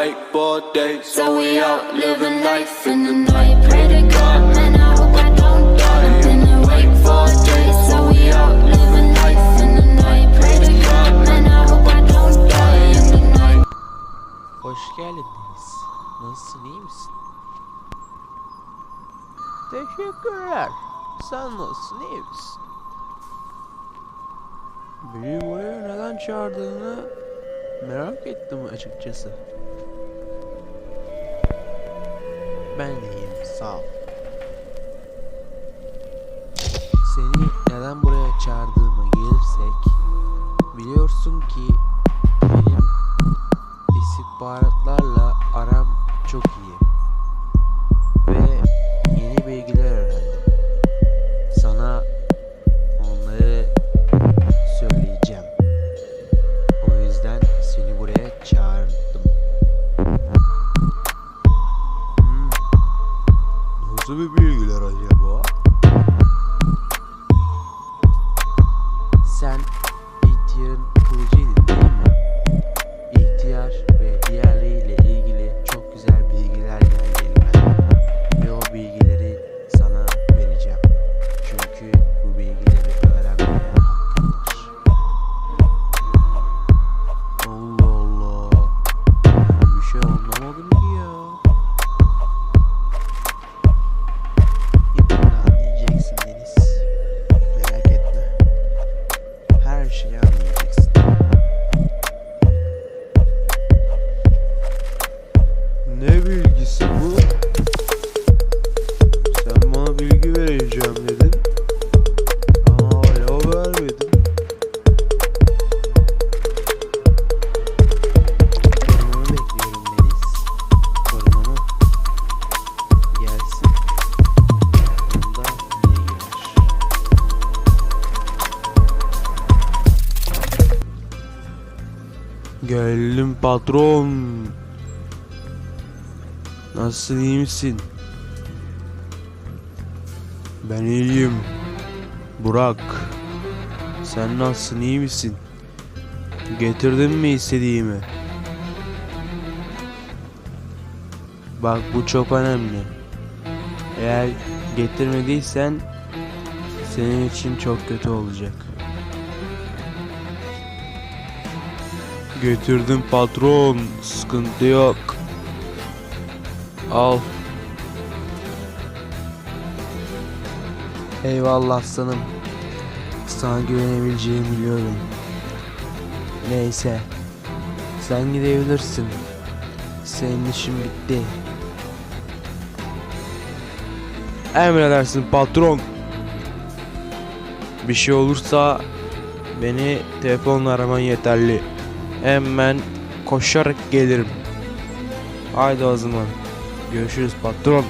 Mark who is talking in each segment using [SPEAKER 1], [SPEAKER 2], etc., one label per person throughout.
[SPEAKER 1] wakeboard days.
[SPEAKER 2] So we out living life in the night. Pray to God, man, I hope I don't die. I've been awake for days. So we out living life in the night. Pray to God, man, I hope I don't die in the night.
[SPEAKER 3] Hoş geldin Deniz. Nasılsın iyi misin? Teşekkürler. Sen nasılsın iyi misin? Beni buraya neden çağırdığını merak ettim açıkçası. Ben de iyiyim sağ ol. Seni neden buraya çağırdığıma gelirsek biliyorsun ki Geldim patron. Nasılsın iyi misin? Ben iyiyim. Burak. Sen nasılsın iyi misin? Getirdin mi istediğimi? Bak bu çok önemli. Eğer getirmediysen senin için çok kötü olacak. Getirdim patron. Sıkıntı yok. Al. Eyvallah aslanım. Sana güvenebileceğimi biliyorum. Neyse. Sen gidebilirsin. Senin işin bitti. Emredersin patron. Bir şey olursa beni telefonla araman yeterli. Hemen koşarak gelirim. Haydi o zaman. Görüşürüz patron.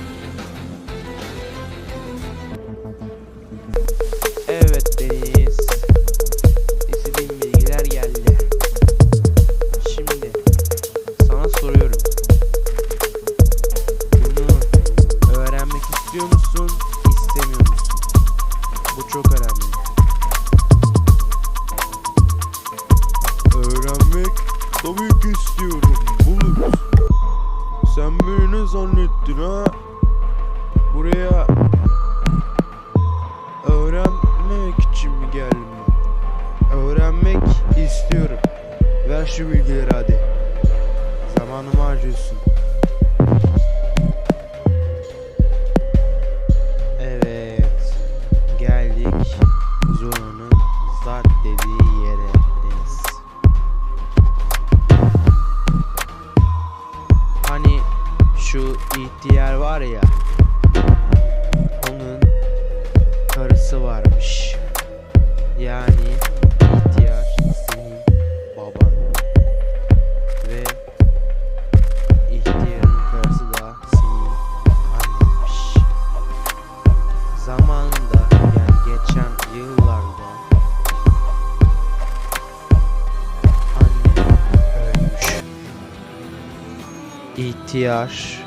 [SPEAKER 3] İhtiyar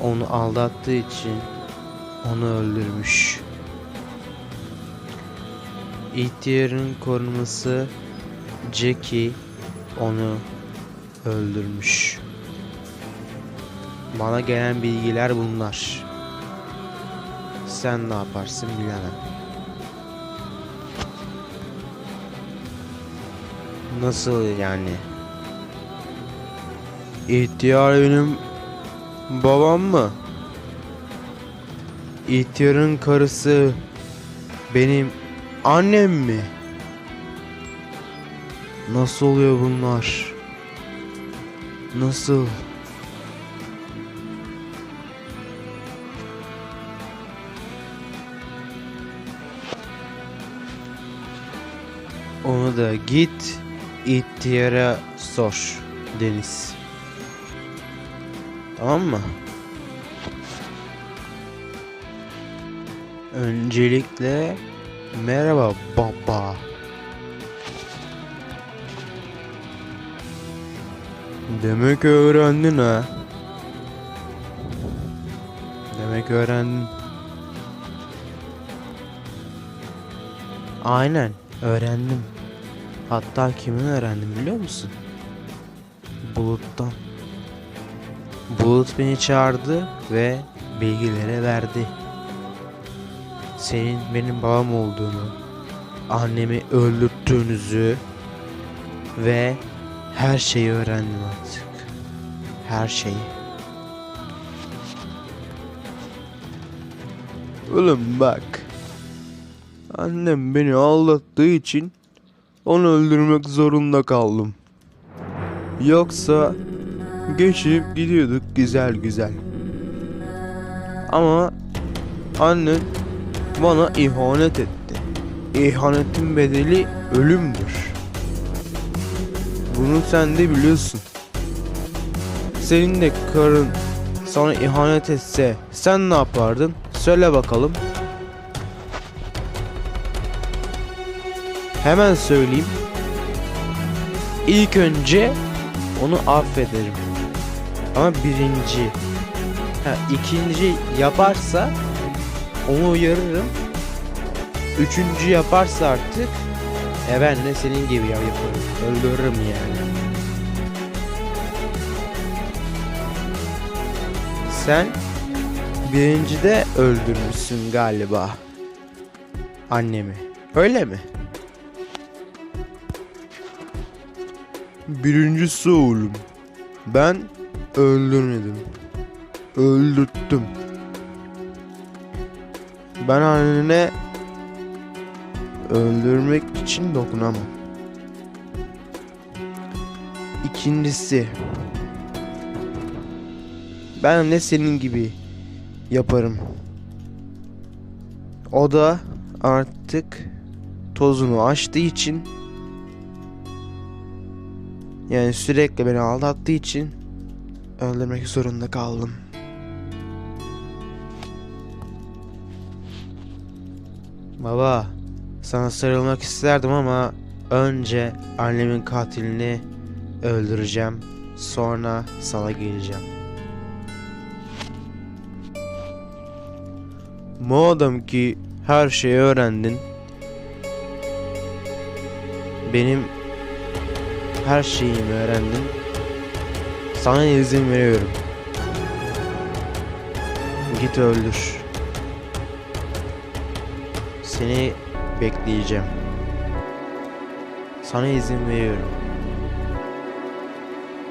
[SPEAKER 3] onu aldattığı için onu öldürmüş. İhtiyarın koruması Jackie onu öldürmüş. Bana gelen bilgiler bunlar. Sen ne yaparsın bilemem. Nasıl yani? İhtiyar benim babam mı? İhtiyarın karısı benim annem mi? Nasıl oluyor bunlar? Nasıl? Onu da git ihtiyara sor Deniz. Tamam mı? Öncelikle merhaba baba. Demek öğrendin ha. Demek öğrendin. Aynen öğrendim. Hatta kimin öğrendim biliyor musun? Bulut'tan. Bulut beni çağırdı ve bilgileri verdi. Senin benim babam olduğunu, annemi öldürttüğünüzü ve her şeyi öğrendim artık. Her şeyi. Oğlum bak. Annem beni aldattığı için onu öldürmek zorunda kaldım. Yoksa geçip gidiyorduk güzel güzel. Ama annen bana ihanet etti. İhanetin bedeli ölümdür. Bunu sen de biliyorsun. Senin de karın sana ihanet etse sen ne yapardın? Söyle bakalım. Hemen söyleyeyim. İlk önce onu affederim. Ama birinci, ha, ikinci yaparsa onu uyarırım. Üçüncü yaparsa artık e ben de senin gibi ya yaparım. Öldürürüm yani. Sen birincide öldürmüşsün galiba. Annemi. Öyle mi? Birincisi oğlum. Ben öldürmedim. Öldürttüm. Ben annene öldürmek için dokunamam. İkincisi ben de senin gibi yaparım. O da artık tozunu açtığı için yani sürekli beni aldattığı için öldürmek zorunda kaldım. Baba, sana sarılmak isterdim ama önce annemin katilini öldüreceğim. Sonra sana geleceğim. Madem ki her şeyi öğrendin, benim her şeyimi öğrendin. Sana izin veriyorum. Git öldür. Seni bekleyeceğim. Sana izin veriyorum.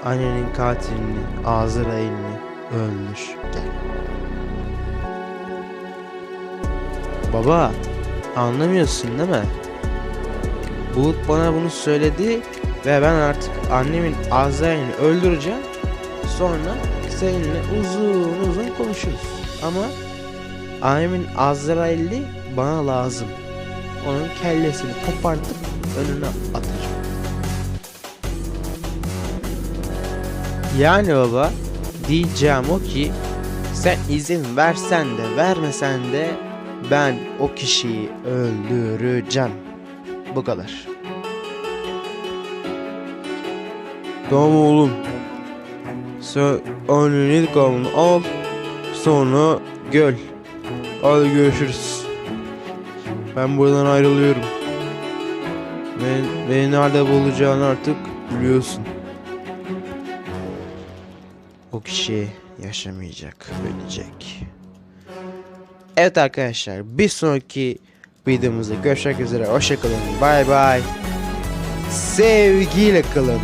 [SPEAKER 3] Annenin katilini, Azrail'ini öldür. Gel. Baba, anlamıyorsun değil mi? Bulut bana bunu söyledi ve ben artık annemin Azrail'ini öldüreceğim. Sonra seninle uzun uzun konuşuruz. Ama annemin Azrail'i bana lazım. Onun kellesini kopartıp önüne atacağım. Yani baba diyeceğim o ki sen izin versen de vermesen de ben o kişiyi öldüreceğim. Bu kadar. Tamam oğlum. Annenin intikamını al. Sonra gel. Hadi görüşürüz. Ben buradan ayrılıyorum. Ben, beni nerede bulacağını artık biliyorsun. O kişiyi yaşamayacak, ölecek. Evet arkadaşlar bir sonraki videomuzda görüşmek üzere. Hoşçakalın. Bay bay. Sevgiyle kalın.